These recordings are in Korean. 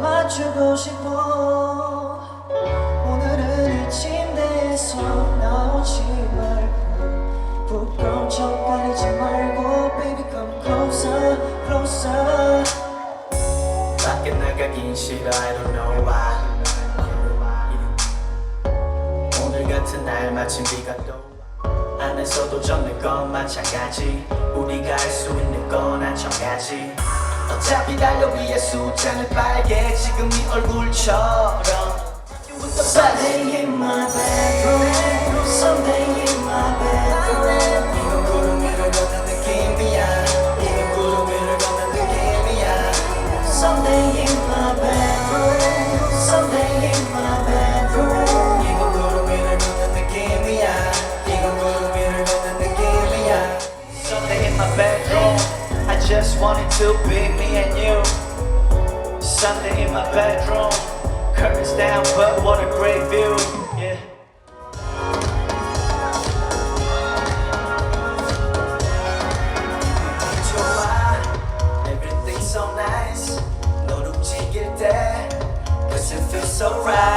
맞추고 싶어. 오늘은 이 침대에서 나오지 말고 부끄러운 척 가리지 말고 Baby come closer closer. 밖에 나가긴 싫어 I don't know why. 오늘 같은 날 마침 비가 또 와. 안에서도 젖는 건 마찬가지. 우리가 할 수 있는 건 한청가지. 어차피 달려 위에 숫자는 빨개. 지금 네 얼굴처럼. Sunday in my bedroom just wanted to be me and you Sunday in my bedroom Curtains down but what a great view Yeah 좋아 Everything's so nice 널 움직일 때 Cause it feels so right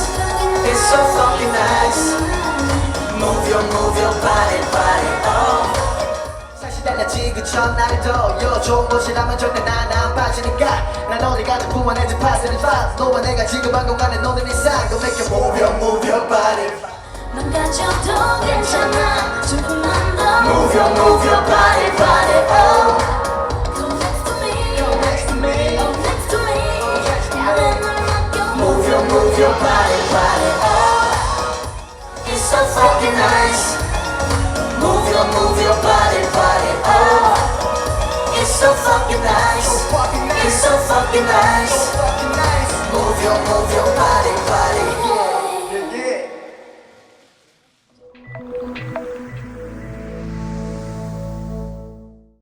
달라지 그 전날도 요 좋은 곳이라면 절대 난안 빠지니까 난 어디 가든 구원해줄 파스는 파 너와 내가 지금 한 공간에 너는 이상 Go make you move your, move your body 넌 다쳐도 괜찮아 조금만 더 Move your, move your body, body, oh Oh Move your, body, body, oh It's so fucking nice Move your, move your body,